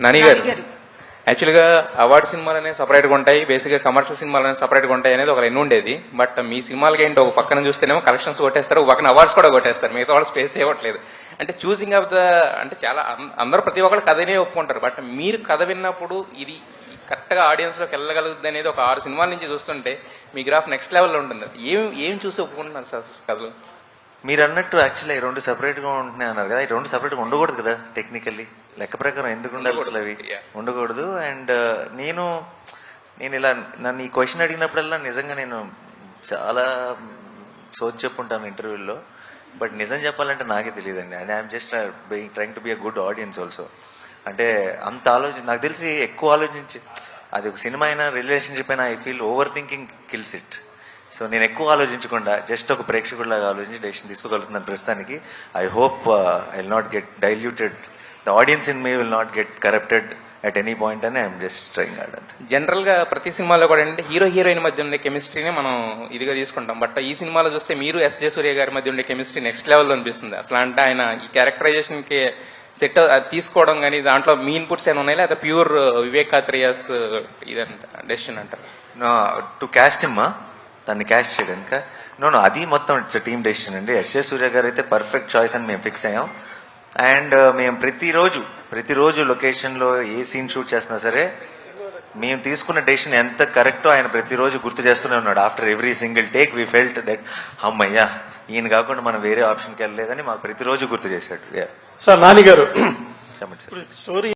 నాని గారు. యాక్చువల్గా అవార్డు సినిమాలు అనేవి సపరేట్గా ఉంటాయి. బేసిక్గా కమర్షియల్ సినిమాలు అనేవి సపరేట్గా ఉంటాయి అనేది ఒక రెండు ఉండేది బట్ మీ సినిమాలకి ఏంటి ఒక పక్కన చూస్తేనేమో కలెక్షన్స్ కొట్టేస్తారు. ఒక పక్కన అవార్డ్స్ కూడా కొట్టేస్తారు. మిగతా వాళ్ళు స్పేస్ ఇవ్వట్లేదు. అంటే చూసింగ్ ఆఫ్ ద అంటే చాలా అందరూ ప్రతి ఒక్కరు కథనే ఒప్పుకుంటారు. బట్ మీరు కథ విన్నప్పుడు ఇది కరెక్ట్గా ఆడియన్స్లోకి వెళ్ళగలుగుతుంది అనేది ఒక ఆరు సినిమాల నుంచి చూస్తుంటే మీ గ్రాఫ్ నెక్స్ట్ లెవెల్లో ఉంటుంది. ఏం ఏం చూసి ఒప్పుకుంటున్నారు సార్ కథలు? మీరు అన్నట్టు యాక్చువల్లీ ఈ రెండు సెపరేట్గా ఉంటున్నాయి అన్నారు కదా. ఈ రెండు సెపరేట్గా ఉండకూడదు కదా టెక్నికల్లీ లెక్క ప్రకారం ఎందుకు ఉండాలి అసలు అవి. ఉండకూడదు అండ్ నేను నేను ఇలా నన్ను ఈ క్వశ్చన్ అడిగినప్పుడల్లా నిజంగా నేను చాలా సోచ్ చెప్పుంటాను ఇంటర్వ్యూల్లో. బట్ నిజం చెప్పాలంటే నాకే తెలియదండి. And I'm just trying to be a good audience also అంటే అంత ఆలోచన నాకు తెలిసి ఎక్కువ ఆలోచించి అది ఒక సినిమా అయినా రిలేషన్షిప్ అయినా I feel overthinking kills it so నేను ఎక్కువ ఆలోచించకుండా జస్ట్ ఒక ప్రేక్షకుడిలాగా ఆలోచించి డెసిషన్ తీసుకోగలుగుతున్నాను ప్రస్తుతానికి. I hope I will not get diluted the audience in me will not get corrupted at any point అని ఐఎమ్ జస్ట్ ట్రైంగ్ జనరల్గా ప్రతి సినిమాలో కూడా ఏంటంటే హీరో హీరోయిన్ మధ్య ఉండే కెమిస్ట్రీని మనం ఇదిగా తీసుకుంటాం. బట్ ఈ సినిమాలో చూస్తే మీరు ఎస్ జే సూర్య గారి మధ్య ఉండే కెమిస్ట్రీ నెక్స్ట్ లెవెల్ అనిపిస్తుంది. అసలు అంటే ఆయన ఈ క్యారెక్టరైజేషన్కి సెట్ తీసుకోవడం కానీ దాంట్లో మీ ఇన్పుట్స్ ఏమైనా ఉన్నాయి? లేదా ప్యూర్ వివేక్ కాత్రియాస్ ఇదంట డెసిషన్ అంటారు? టు క్యాస్ట్ ఇమ్మా దాన్ని క్యాస్ట్ చేయడానికి. నో నో అది మొత్తం ఇట్స్ టీమ్ డెసిషన్ అండి. ఎస్ఏ సూర్య గారు అయితే పర్ఫెక్ట్ చాయిస్ అని మేము ఫిక్స్ అయ్యాం. అండ్ మేము ప్రతిరోజు ప్రతిరోజు లొకేషన్లో ఏ సీన్ షూట్ చేస్తున్నా సరే మేము తీసుకున్న డెసిషన్ ఎంత కరెక్టో ఆయన ప్రతిరోజు గుర్తు చేస్తూనే ఉన్నాడు. After every single take we felt that అమ్మయ్యా ఈయన కాకుండా మనం వేరే ఆప్షన్కి వెళ్ళలేదని మాకు ప్రతిరోజు గుర్తు చేశాడు. సార్ నాని గారు స్టోరీ